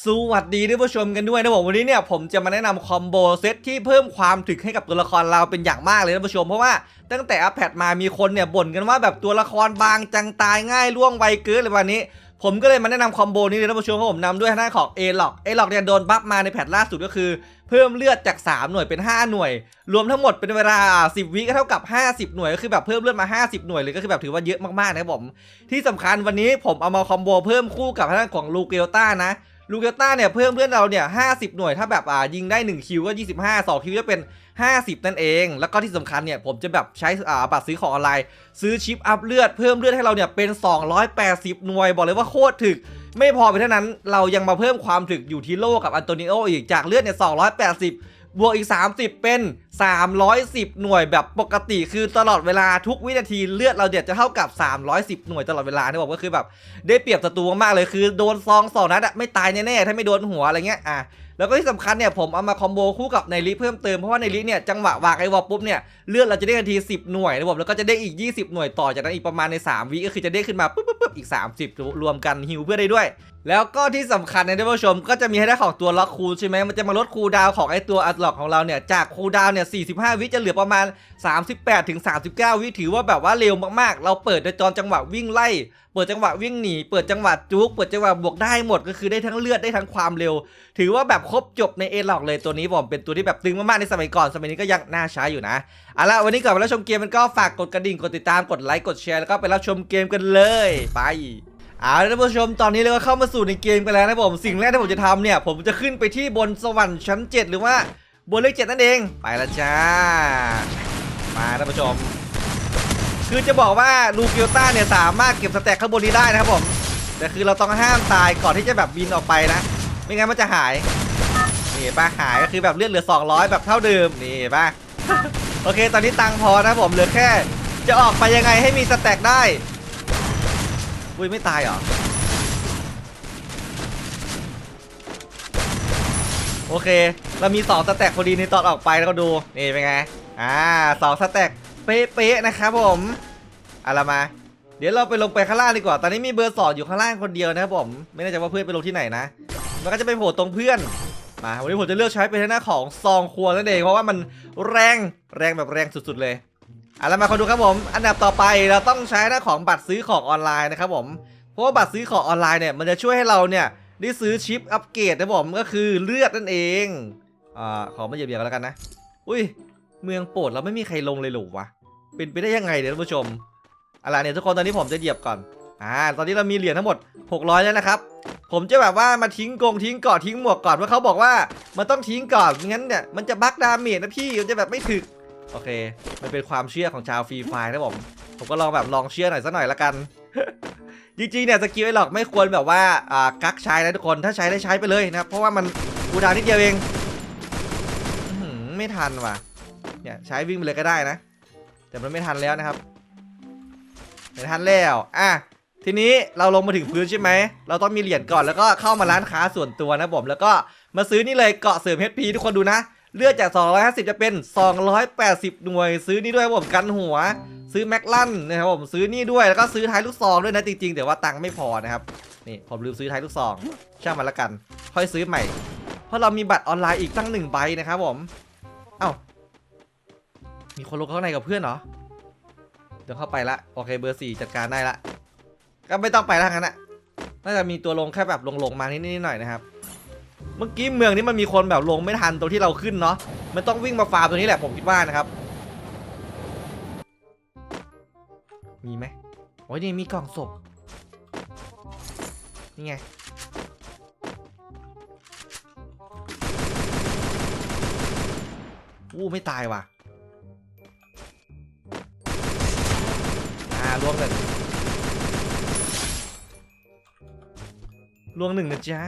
สวัสดีท่านผู้ชมกันด้วยนะผมวันนี้เนี่ยผมจะมาแนะนำคอมโบเซตที่เพิ่มความถึกให้กับตัวละครเราเป็นอย่างมากเลยท่านผู้ชมเพราะว่าตั้งแต่อัปเดตมามีคนเนี่ยบ่นกันว่าแบบตัวละครบางจังตายง่ายล่วงไวเกินเลยวันนี้ ผมก็เลยมาแนะนำคอมโบนี้เลยท่านผู้ชมเพราะผมนำด้วยทางด้านของเอล็อกเอล็อกเนี่ยโดนบัฟมาในแพทล่าสุดก็คือ เพิ่มเลือดจาก 3 หน่วยเป็น 5 หน่วย รวมทั้งหมดเป็นเวลา 10 วิก็เท่ากับ 50 หน่วยก็คือแบบเพิ่มเลือดมา 50 หน่วยเลยก็คือแบบถือว่าเยอะมากๆนะครับผมที่สำคัญวันนี้ผมเอามาคอมโบเพิ่มคู่กับทางด้านของลูเกลต้านะ ลูเกลต้าเนี่ยเพิ่มเพื่อนเราเนี่ย50หน่วยถ้าแบบอ่ายิงได้1คิวก็25 2คิวจะเป็น 50 นั่นเอง แล้วก็ที่สำคัญเนี่ยผมจะแบบใช้อ่าบัตรซื้อของออนไลน์ ซื้อชิปอัพเลือดเพิ่มเลือดให้เราเนี่ยเป็น 280 หน่วยบอกเลยว่าโคตรถึก ไม่พอไปเท่านั้นเรายังมาเพิ่มความถึกอยู่ที่โลกับอันโตนิโออีกจากเลือดเนี่ย280 บวกอีก 30 เป็น 310 หน่วยแบบปกติคือตลอดเวลาทุกวินาทีเลือดเราเด็ดจะเท่ากับ 310 หน่วยตลอดเวลาเนี่ยบอกก็คือแบบ ได้เปรียบศัตรูมากๆเลยคือโดนซองสองนัดอะไม่ตายแน่ๆถ้าไม่โดนหัวอะไรเงี้ยอะ แล้วก็ที่สำคัญเนี่ยผมเอามาคอมโบคู่กับในลิเพิ่มเติมเพราะว่าในลิเนี่ยจังหวะวางไอวอลปุ๊บเนี่ยเลือดเราจะได้ทันที 10 หน่วยนะผมแล้วก็จะได้อีก 20 หน่วยต่อจากนั้นอีกประมาณใน 3 วิก็คือจะได้ขึ้นมาปุ๊บปุ๊บปุ๊บอีก 30 รวมกันฮิวเพื่อได้ด้วย แล้วก็ที่สำคัญนะท่านผู้ชมก็จะมีให้ได้ของตัวล็อกคูลใช่ไหมมันจะมาลดคูลดาวของไอตัวอัลล็อกของเราเนี่ยจากคูลดาวน์เนี่ย 45 วิจะเหลือประมาณ 38-39 วิถือว่าแบบว่าเร็วมากๆ เราเปิดในตอนจังหวะวิ่งไล่เปิดจังหวะวิ่งหนี เปิดจังหวะจุก เปิดจังหวะบวกได้หมดก็คือได้ทั้งเลือดได้ทั้งความเร็ว ถือว่าแบบครบจบในเอล็อกเลยตัวนี้ผมเป็นตัวที่แบบตึงมากๆในสมัยก่อน สมัยนี้ก็ยังน่าใช้อยู่นะเอาละวันนี้ก่อนไปรับชมเกมมันก็ฝากกดกระดิ่งกดติดตามกดไลค์กดแชร์แล้วก็ไปรับชมเกมกันเลยไปเอาละท่านผู้ชมตอนนี้เราก็เข้ามาสู่ในเกมกันแล้วนะผมสิ่งแรกที่ผมจะทำเนี่ย ผมจะขึ้นไปที่บนสวรรค์ชั้น 7 หรือว่าบนเลขเจ็ดนั่นเองไปละจ้า มาท่านผู้ชม คือจะบอกว่าลูกิโอต้าเนี่ยสามารถเก็บสแต็กข้างบนนี้ได้นะครับผม แต่คือเราต้องห้ามตายก่อนที่จะแบบบินออกไปนะ ไม่งั้นมันจะหาย นี่เห็นปะหายก็คือแบบเลือดเหลือ 200 แบบเท่าเดิม นี่เห็นปะโอเค ตอนนี้ตังค์พอนะผมเหลือแค่ จะออกไปยังไงให้มีสแต็กได้ อุ้ยไม่ตายเหรอ โอเค เรามี2สแต็กพอดีในตอนออกไปแล้วก็ดู นี่เป็นไง อ่าสองสแต็กเป๊ะๆนะครับผมเอาละมา เดี๋ยวเราไปลงไปข้างล่างดีกว่า ตอนนี้มีเบอร์สอดอยู่ข้างล่างคนเดียวนะครับผม ไม่แน่ใจว่าเพื่อนไปลงที่ไหนนะ มันก็จะไปโผล่ตรงเพื่อน มาวันนี้ผมจะเลือกใช้เป็นหน้าของซองครัวนั่นเองเพราะว่ามันแรงแรงแบบแรงสุด ๆ เลยเอาละมาคนดูครับผม อันดับต่อไปเราต้องใช้หน้าของบัตรซื้อของออนไลน์นะครับผม เพราะว่าบัตรซื้อของออนไลน์เนี่ยมันจะช่วยให้เราเนี่ยได้ซื้อชิปอัปเกรดนะผมก็คือเลือดนั่นเองอ่าขอไม่เหยียบๆกันแล้วกันนะ อุ้ย เมืองโปรดเราไม่มีใครลงเลยหรอวะ เป็นไปได้ยังไงเนี่ยท่านผู้ชมอะไรเนี่ยทุกคนตอนนี้ผมจะเหยียบก่อน อ่า ตอนนี้เรามีเหรียญทั้งหมด 600 แล้วนะครับ ผมจะแบบว่ามาทิ้งกงทิ้งเกาะทิ้งหมวกก่อนเพราะเขาบอกว่ามันต้องทิ้งก่อนงั้นเนี่ยมันจะบักดาเมจนะพี่มันจะแบบไม่ถึก โอเค มันเป็นความเชื่อของชาวฟรีไฟนะผม ผมก็ลองแบบลองเชื่อหน่อยสักหน่อยละกันจริงๆเนี่ยสกิลไอ้หลอกไม่ควรแบบว่าอ่ากักใช้นะทุกคนถ้าใช้ได้ใช้ไปเลยนะครับเพราะว่ามันกูดาวนิดเดียวเองไม่ทันว่ะ เนี่ยใช้วิ่งไปเลยก็ได้นะ แต่มันไม่ทันแล้วนะครับไม่ทันแล้วอะทีนี้เราลงมาถึงพื้นใช่ไหม เราต้องมีเหรียญก่อนแล้วก็เข้ามาร้านค้าส่วนตัวนะผม แล้วก็มาซื้อนี่เลยเกาะเสริม HP ทุกคนดูนะ เลือดจาก 250 จะเป็น 280 หน่วย ซื้อนี่ด้วยผมกันหัว ซื้อแม็กลันนะครับผมซื้อนี่ด้วยแล้วก็ซื้อท้ายลูกซองด้วยนะจริงๆแต่ว่าตังค์ไม่พอนะครับนี่ผมลืมซื้อท้ายลูกซองช่างมันละกัน ค่อยซื้อใหม่ เพราะเรามีบัตรออนไลน์อีกตั้งหนึ่งใบนะครับผม เอ้า มีคนลงข้างในกับเพื่อนเหรอ เดี๋ยวเข้าไปละ โอเคเบอร์สี่จัดการได้ละ ก็ไม่ต้องไปแล้วงั้นอะน่าจะมีตัวลงแค่แบบลงๆมานิดๆหน่อยนะครับ เมื่อกี้เมืองนี้มันมีคนแบบลงไม่ทันตรงที่เราขึ้นเนาะ มันต้องวิ่งมาฟาร์มตรงนี้แหละผมคิดว่านะครับ มีไหมโอ้ยนี่มีกล่องศพ นี่ไงอู้ไม่ตายว่ะ ลวงหนึ่งลวงหนึ่งนะจ๊ะ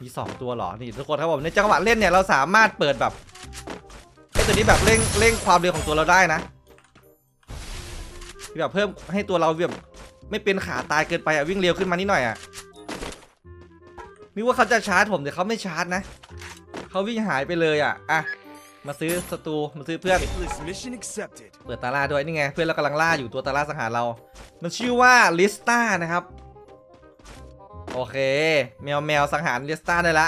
มีสองตัวหรอ นี่ทุกคนครับผมในจังหวะเล่นเนี่ยเราสามารถเปิดแบบไอ้ตัวนี้แบบเร่งเร่งความเร็วของตัวเราได้นะแบบเพิ่มให้ตัวเราแบบไม่เป็นขาตายเกินไปอะวิ่งเร็วขึ้นมานิดหน่อยอะนึกว่าเขาจะชาร์จผมแต่เขาไม่ชาร์จนะเขาวิ่งหายไปเลยอะอะ มาซื้อศัตรูมาซื้อเพื่อน Hitless mission accepted. เปิดตาล่าด้วยนี่ไงเพื่อนเรากำลังล่าอยู่ตัวตาล่าสังหารเรา มันชื่อว่าลิสตานะครับ โอเค แมวแมวสังหารลิสตาได้ละ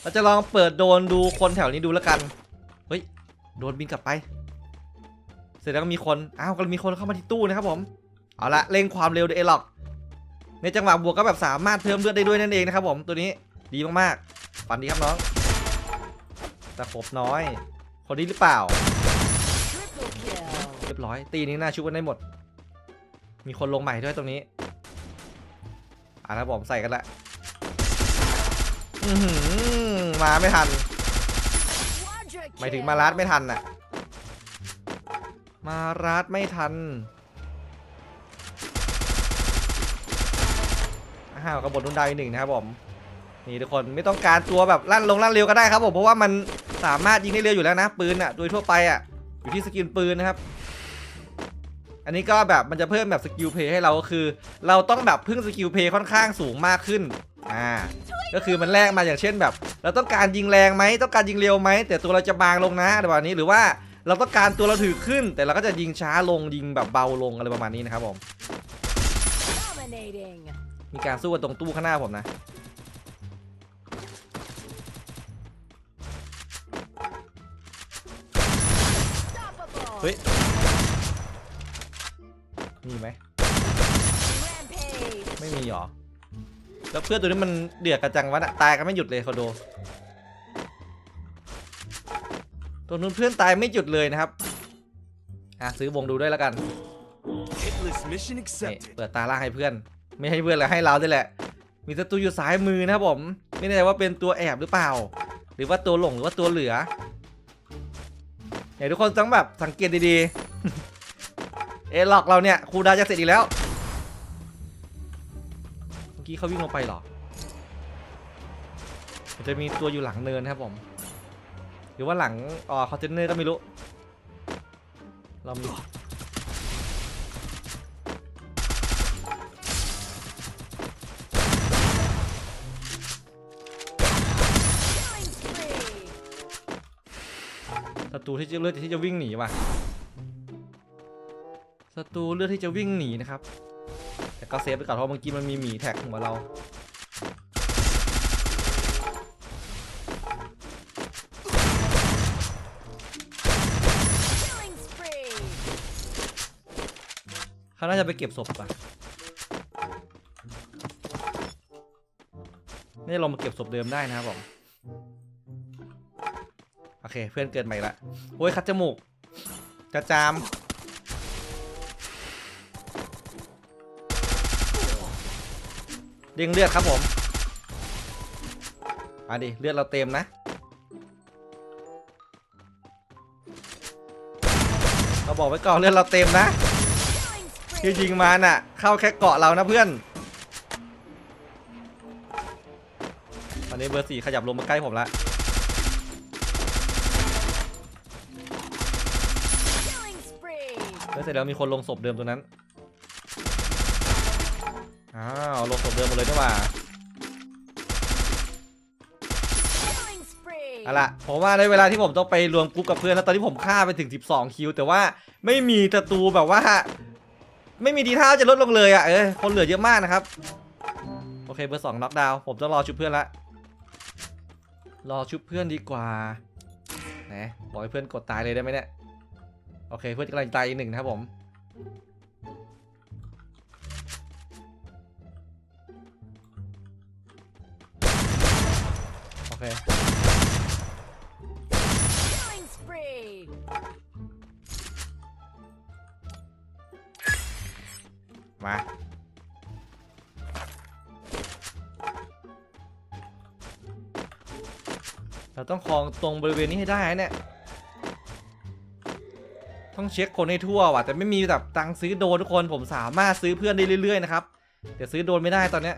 เราจะลองเปิดโดรนดูคนแถวนี้ดูแล้วกัน เฮ้ย โดรนบินกลับไป เสร็จแล้วก็มีคน อ้าวก็มีคนเข้ามาที่ตู้นะครับผม เอาละเร่งความเร็วด้วยเอล็อก ในจังหวะบวกก็แบบสามารถเพิ่มเลือดได้ด้วยนั่นเองนะครับผมตัวนี้ดีมากๆฝันดีครับน้อง ตะขบน้อย คนนี้หรือเปล่า เรียบร้อย ตีนี้น่าชุบกันได้หมด มีคนลงใหม่ด้วยตรงนี้ อะแล้วผมใส่กันละอื้อหือมาไม่ทัน หมายถึงมารัดไม่ทันน่ะ มารัดไม่ทันอ้าวกระบฏนุ่นดาวอีกหนึ่งนะครับผม นี่ทุกคนไม่ต้องการตัวแบบลั่นลงลั่นเร็วก็ได้ครับผมเพราะว่ามัน สามารถยิงได้เร็วอยู่แล้วนะปืนอะโดยทั่วไปอะอยู่ที่สกิลปืนนะครับ อันนี้ก็แบบมันจะเพิ่มแบบสกิลเพย์ให้เราก็คือ เราต้องแบบพึ่งสกิลเพย์ค่อนข้างสูงมากขึ้นอ่าก็คือมันแลกมาอย่างเช่นแบบ เราต้องการยิงแรงไหมต้องการยิงเร็วไหมแต่ตัวเราจะบางลงนะอะไรแบบนี้หรือว่าเราต้องการตัวเราถือขึ้น แต่เราก็จะยิงช้าลงยิงแบบเบาลงอะไรประมาณนี้นะครับผม Dominating. มีการสู้กันตรงตู้ข้างหน้าผมนะ ฮ้ย มีไหม Rampage. ไม่มีหรอ แล้วเพื่อนตัวนี้มันเดือดกระจังวะน่ะตายกันไม่หยุดเลยคอโด ตัวนู้นเพื่อนตายไม่หยุดเลยนะครับ อะซื้อวงดูด้วยแล้วกัน Hitless mission นี่ accepted. เปิดตาล่างให้เพื่อน ไม่ให้เพื่อนแล้วให้เราด้วยแหละ มีศัตรูอยู่ซ้ายมือนะครับผม ไม่แน่ใจว่าเป็นตัวแอบหรือเปล่า หรือว่าตัวหลงหรือว่าตัวเหลือ เดี๋ยวทุกคนต้องแบบสังเกตดีๆ เอหลอกเราเนี่ยครูดาจะเสร็จอีกแล้ว เมื่อกี้เขาวิ่งลงไปหรอ จะมีตัวอยู่หลังเนินครับผม หรือว่าหลังอ๋อคอนเทนเนอร์ก็ไม่รู้ เรามี ศัตรูที่จะเลือกที่จะวิ่งหนีว่ะศัตรูเลือกที่จะวิ่งหนีนะครับ แต่ก็เซฟไปก่อนเพราะเมื่อกี้มันมีหมีแท็กหัวเรา Killing spree. เขาน่าจะไปเก็บศพป่ะนี่เรามาเก็บศพเดิมได้นะครับผมโอ เคเพื่อนเกิดใหม่ละโอ้ยคัดจมูกจะจามเด้งเลือดครับผมมาดิเลือดเราเต็มนะเราบอกไว้ก่อนเลือดเราเต็มนะที่ยิงมาน่ะ เข้าแค่เกาะเรานะเพื่อนตอนนี้เบอร์สี่ขยับลงมาใกล้ผมละ เสร็จแล้วมีคนลงศพเดิมตัวนั้น อ้าว ลงศพเดิมหมดเลยนี่หว่า Killing spree. เอาล่ะผมว่าได้เวลาที่ผมต้องไปรวมกรุ๊ปกับเพื่อนแล้วตอนนี้ผมฆ่าไปถึง 12 คิว แต่ว่าไม่มีศัตรูแบบว่า ไม่มีดีท่าจะลดลงเลยอะเออคนเหลือเยอะมากนะครับ โอเคเบอร์สองน็อกดาวน์ผมต้องรอชุบเพื่อนละรอชุบเพื่อนดีกว่าแหมบอกให้เพื่อนกดตายเลยได้ไหมเนี่ยโอเคเพื่อนกำลังตายอีกหนึ่งนะครับผม โอเค Killing spree. มาเราต้องคลองตรงบริเวณนี้ให้ได้นะเนี่ย ต้องเช็คคนให้ทั่วว่ะแต่ไม่มีแบบตังค์ซื้อโดนทุกคนผมสามารถซื้อเพื่อนได้เรื่อยๆนะครับแต่ซื้อโดนไม่ได้ตอนเนี้ย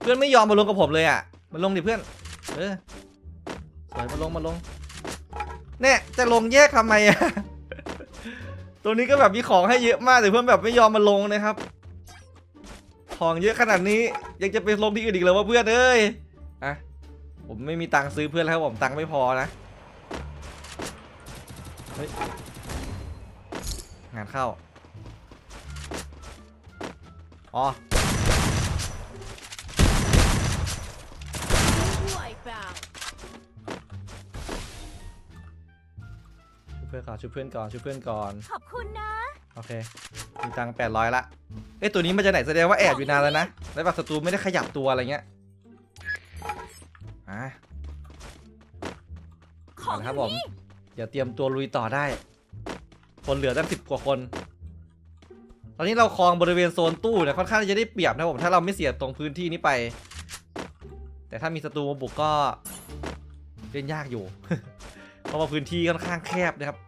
เพื่อนไม่ยอมมาลงกับผมเลยอะมาลงดิเพื่อนเออสวยมาลงมาลงเนี่ยจะลงแยกทำไมอะตัวนี้ก็แบบมีของให้เยอะมากแต่เพื่อนแบบไม่ยอมมาลงนะครับ ของเยอะขนาดนี้ยังจะไปลงที่อื่นอีกเลยว่าเพื่อนเอ้ยอะผมไม่มีตังค์ซื้อเพื่อนแล้วผมตังค์ไม่พอนะ เฮ้ย งานเข้า อ๋อ Wipeout. ช่วยเพื่อนก่อนช่วยเพื่อนก่อนช่วยเพื่อนก่อน ขอบคุณนะโอเค มีตังค์แปดร้อยละ เอ้ยตัวนี้มันจะไหนแสดงว่าแอบอยู่นานแล้วนะ แล้วแบบศัตรูไม่ได้ขยับตัวอะไรเงี้ย อะ ของเอาละครับอยู่ผมนี่เดี๋ยวเตรียมตัวลุยต่อได้ คนเหลือตั้งสิบกว่าคน ตอนนี้เราครองบริเวณโซนตู้เนี่ยค่อนข้างจะได้เปรียบนะผมถ้าเราไม่เสียตรงพื้นที่นี้ไป แต่ถ้ามีศัตรูมาบุกก็เล่นยากอยู่ เพราะว่าพื้นที่ค่อนข้างแคบนะครับ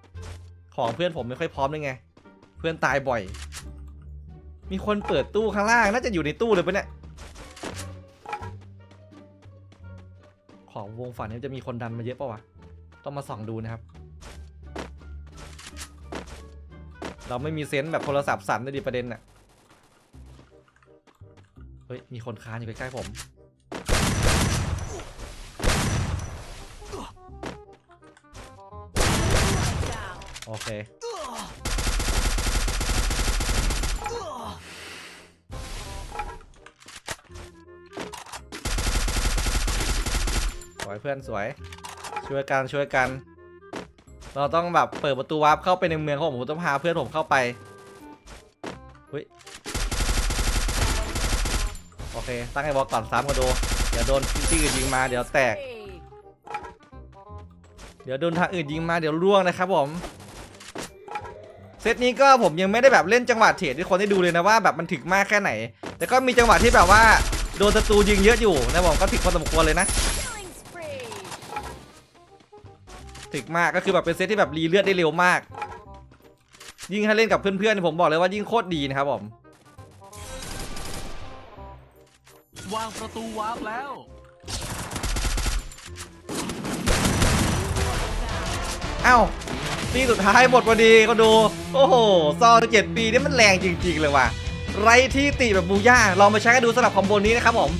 ของเพื่อนผมไม่ค่อยพร้อมเลยไง เพื่อนตายบ่อย มีคนเปิดตู้ข้างล่างน่าจะอยู่ในตู้เลยปะเนี่ยของวงฝันนี้จะมีคนดันมาเยอะปะวะ ต้องมาส่องดูนะครับ เราไม่มีเซนส์แบบโทรศัพท์สั่นด้วยดิประเด็นน่ะ เฮ้ย มีคนค้านอยู่ใกล้ๆผม โอเค สวยเพื่อนสวย ช่วยกันช่วยกัน เราต้องแบบเปิดประตูวาร์ปเข้าไปในเมืองของผมต้องพาเพื่อนผมเข้าไปเฮ้ยโอเค ตั้งไอ้บอลก่อนซ้ำกันดูเดี๋ยวโดนที่อื่นยิงมาเดี๋ยวแตก เดี๋ยวโดนทางอื่นยิงมาเดี๋ยวร่วงนะครับผมเซตนี้ก็ผมยังไม่ได้แบบเล่นจังหวะเทรดให้คนได้ดูเลยนะว่าแบบมันถึกมากแค่ไหน แต่ก็มีจังหวะที่แบบว่าโดนศัตรูยิงเยอะอยู่นะผมก็ถึกพอสมควรเลยนะ ถึกมากก็คือแบบเป็นเซตที่แบบรีเลือดได้เร็วมาก ยิ่งถ้าเล่นกับเพื่อนๆผมบอกเลยว่ายิ่งโคตรดีนะครับผมวางประตูวาร์ปแล้วเอ้าปีสุดท้ายหมดพอดีก็ดู โอ้โห ซองเจ็ดปีนี่มันแรงจริง ๆ เลยว่ะ ไรที่ติแบบบูย่าลองมาใช้กันดูสำหรับคอมโบนี้นะครับผม